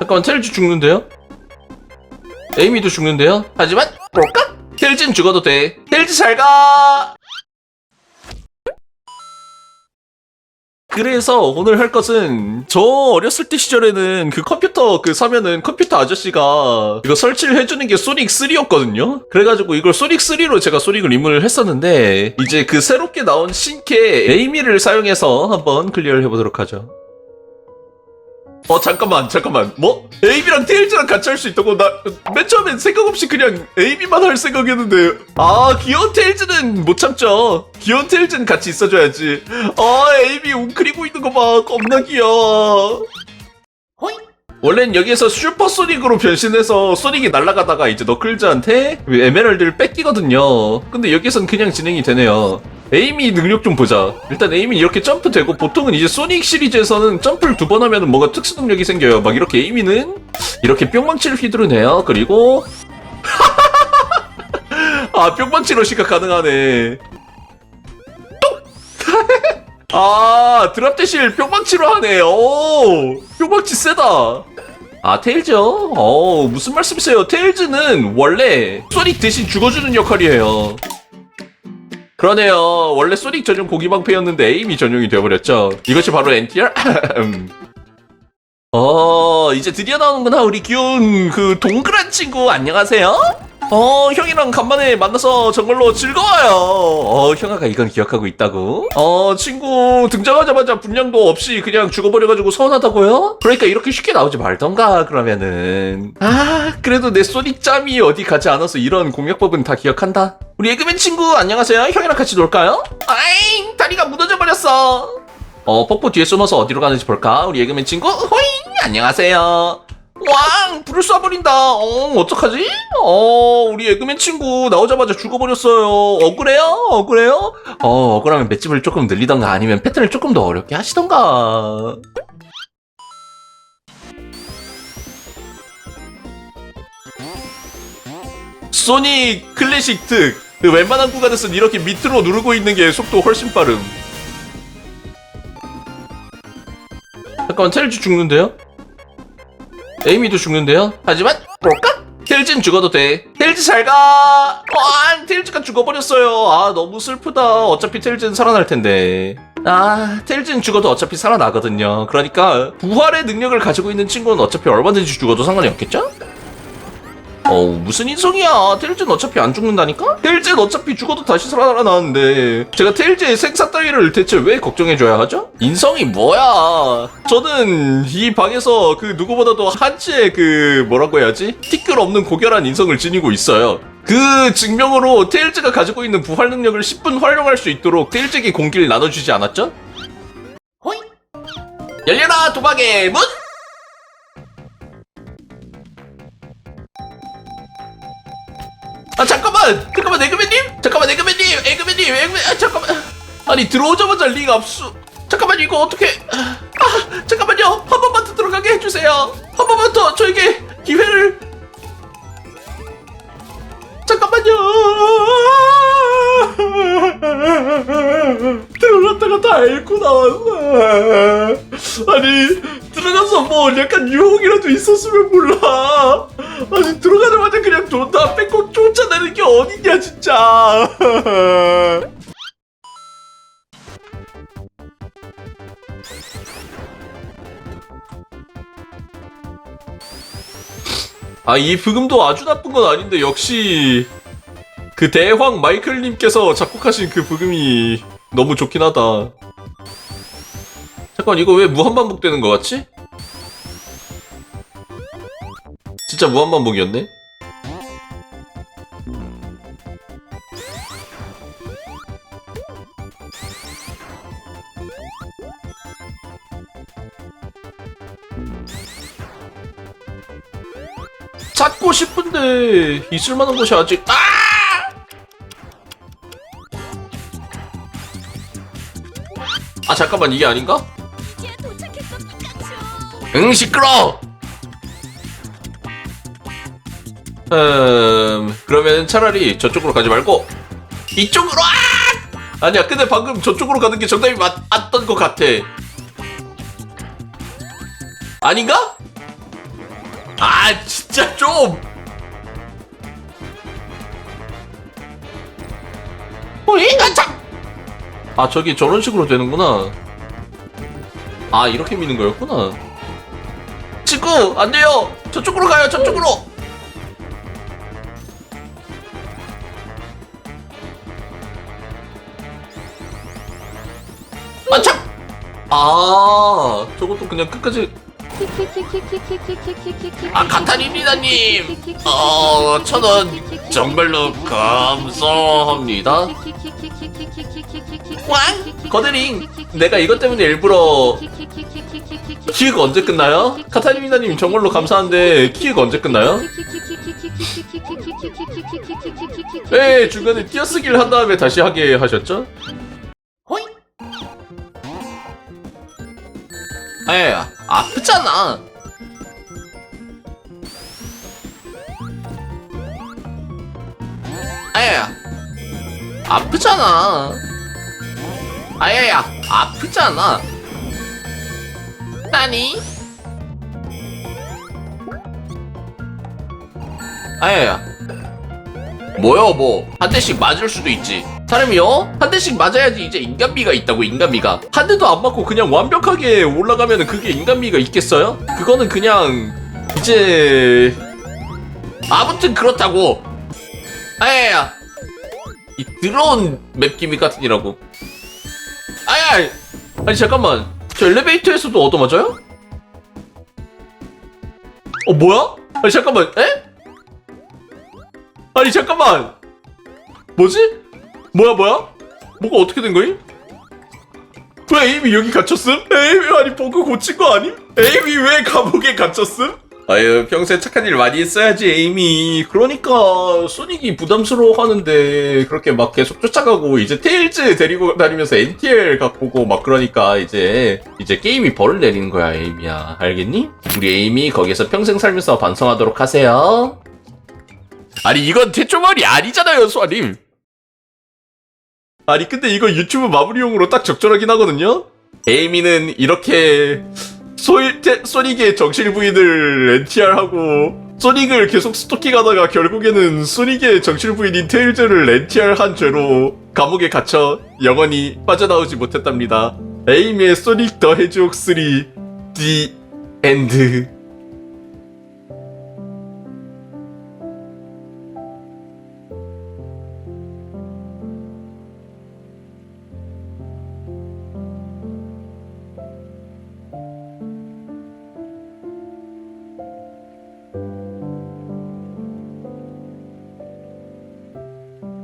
잠깐만 텔즈 죽는데요? 에이미도 죽는데요? 하지만 볼까? 텔즈는 죽어도 돼 텔즈 잘가 그래서 오늘 할 것은 저 어렸을 때 시절에는 그 컴퓨터 그 사면은 컴퓨터 아저씨가 이거 설치를 해주는 게 소닉 3였거든요. 그래가지고 이걸 소닉 3로 제가 소닉을 입문을 했었는데 이제 그 새롭게 나온 신캐 에이미를 사용해서 한번 클리어를 해보도록 하죠. 어 잠깐만 잠깐만. 뭐? 에이비랑 테일즈랑 같이 할 수 있다고? 나 맨 처음엔 생각 없이 그냥 에이비만 할 생각이었는데. 아 귀여운 테일즈는 못 참죠. 귀여운 테일즈는 같이 있어줘야지. 아 에이비 웅크리고 있는 거 봐. 겁나 귀여워. 원래는 여기에서 슈퍼소닉으로 변신해서 소닉이 날아가다가 이제 너클즈한테 에메랄드를 뺏기거든요. 근데 여기선 그냥 진행이 되네요 에이미 능력 좀 보자. 일단 에이미 이렇게 점프 되고 보통은 이제 소닉 시리즈에서는 점프를 두 번 하면 뭔가 특수 능력이 생겨요. 막 이렇게 에이미는 이렇게 뿅망치를 휘두르네요. 그리고 아 뿅망치로 시각 가능하네. 똑! 아 드랍 대실 뿅망치로 하네. 오 뿅망치 세다. 아 테일즈요? 어 무슨 말씀이세요? 테일즈는 원래 소닉 대신 죽어주는 역할이에요. 그러네요. 원래 소닉 전용 고기방패였는데 에임이 전용이 되어버렸죠. 이것이 바로 NTR? 어, 이제 드디어 나오는구나. 우리 귀여운 그 동그란 친구. 안녕하세요? 어, 형이랑 간만에 만나서 정말로 즐거워요. 어, 형아가 이건 기억하고 있다고? 어, 친구 등장하자마자 분량도 없이 그냥 죽어버려가지고 서운하다고요? 그러니까 이렇게 쉽게 나오지 말던가, 그러면은. 아, 그래도 내 소닉 짬이 어디 가지 않아서 이런 공략법은 다 기억한다. 우리 에그맨 친구, 안녕하세요. 형이랑 같이 놀까요? 아잉, 다리가 무너져 버렸어. 어, 폭포 뒤에 숨어서 어디로 가는지 볼까? 우리 에그맨 친구, 호잉, 안녕하세요. 왕! 불을 쏴버린다. 어, 어떡하지? 어, 우리 에그맨 친구 나오자마자 죽어버렸어요. 억울해요? 억울해요? 어, 억울하면 맷집을 조금 늘리던가 아니면 패턴을 조금 더 어렵게 하시던가. 소닉 클래식 특. 그 웬만한 구간에서는 이렇게 밑으로 누르고 있는 게 속도 훨씬 빠름. 잠깐만, 텔즈 죽는데요? 에이미도 죽는데요? 하지만 볼까? 텔즈는 죽어도 돼. 텔즈 잘 가. 와, 텔즈가 죽어버렸어요. 아, 너무 슬프다. 어차피 텔즈는 살아날 텐데. 아, 텔즈는 죽어도 어차피 살아나거든요. 그러니까 부활의 능력을 가지고 있는 친구는 어차피 얼마든지 죽어도 상관이 없겠죠? 어우 무슨 인성이야 테일즈는 어차피 안 죽는다니까? 테일즈는 어차피 죽어도 다시 살아나는데 제가 테일즈의 생사 따위를 대체 왜 걱정해줘야 하죠? 인성이 뭐야 저는 이 방에서 그 누구보다도 한치의 그 뭐라고 해야지? 티끌 없는 고결한 인성을 지니고 있어요 그 증명으로 테일즈가 가지고 있는 부활 능력을 10분 활용할 수 있도록 테일즈에게 공기를 나눠주지 않았죠? 호잉 열려라 도박의 문! 아 잠깐만! 잠깐만 에그맨님? 잠깐만 에그맨님! 에그맨님 에그맨 아, 잠깐만. 아니 들어오자마자 리가 압수. 잠깐만 이거 어떻게? 아 잠깐만요. 한 번만 더 들어가게 해주세요. 한 번만 더 저에게 기회를. 잠깐만요 들어갔다가 다 잃고 나왔어 아니 들어가서 뭐 약간 유혹이라도 있었으면 몰라. 아니 들어가자마자 그냥 돈다 뺏고 쫓아내는 게 어딨냐 진짜. 아이 부금도 아주 나쁜 건 아닌데 역시 그 대황 마이클님께서 작곡하신 그 부금이 너무 좋긴 하다 잠깐 이거 왜 무한반복 되는 거 같지? 진짜 무한반복이었네? 찾고 싶은데 있을 만한 곳이 아직 아! 잠깐만 이게 아닌가? 응 시끄러. 음 그러면 차라리 저쪽으로 가지 말고 이쪽으로 아! 아니야 근데 방금 저쪽으로 가는 게 정답이 맞았던 것 같아. 아닌가? 아 진짜 좀 오잉 아참 아 저기 저런 식으로 되는구나. 아 이렇게 미는 거였구나. 친구 안 돼요. 저쪽으로 가요 저쪽으로. 아참 아 저것도 그냥 끝까지. 아 카타리니다님. 어 천원 정말로 감사합니다 왕 거드링 내가 이것 때문에 일부러 키읔 언제 끝나요? 카타리니다님 정말로 감사한데 키읔 언제 끝나요? 네 중간에 띄어쓰기를 한 다음에 다시 하게 하셨죠? 호잉 에이 아프잖아 에이 아프잖아 아야야 아프잖아. 나니? 아야야. 뭐요 뭐? 한 대씩 맞을 수도 있지. 사람이요? 한 대씩 맞아야지 이제 인간미가 있다고 인간미가. 한 대도 안 맞고 그냥 완벽하게 올라가면 그게 인간미가 있겠어요? 그거는 그냥 이제 아무튼 그렇다고. 아야야. 이 더러운 맵기미 같으니라고 아니 잠깐만 저 엘리베이터에서도 얻어맞아요? 어 뭐야? 아니 잠깐만 에? 아니 잠깐만 뭐지? 뭐야 뭐야? 뭐가 어떻게 된 거임? 왜 에이미 여기 갇혔음? 에이미 아니 버그 고친 거 아님? 에이미 왜 감옥에 갇혔음? 아유 평소에 착한 일 많이 했어야지 에이미. 그러니까 소닉이 부담스러워 하는데 그렇게 막 계속 쫓아가고 이제 테일즈 데리고 다니면서 NTL 갖고 오고 막 그러니까 이제 이제 게임이 벌을 내리는 거야 에이미야. 알겠니? 우리 에이미 거기서 평생 살면서 반성하도록 하세요. 아니 이건 태초말이 아니잖아요 소아님. 아니 근데 이거 유튜브 마무리용으로 딱 적절하긴 하거든요? 에이미는 이렇게 소일, 테, 소닉의 정실 부인을 NTR하고 소닉을 계속 스토킹하다가 결국에는 소닉의 정실 부인인 테일즈를 NTR한 죄로 감옥에 갇혀 영원히 빠져나오지 못했답니다. 에이미의 소닉 더 해지옥 3 The End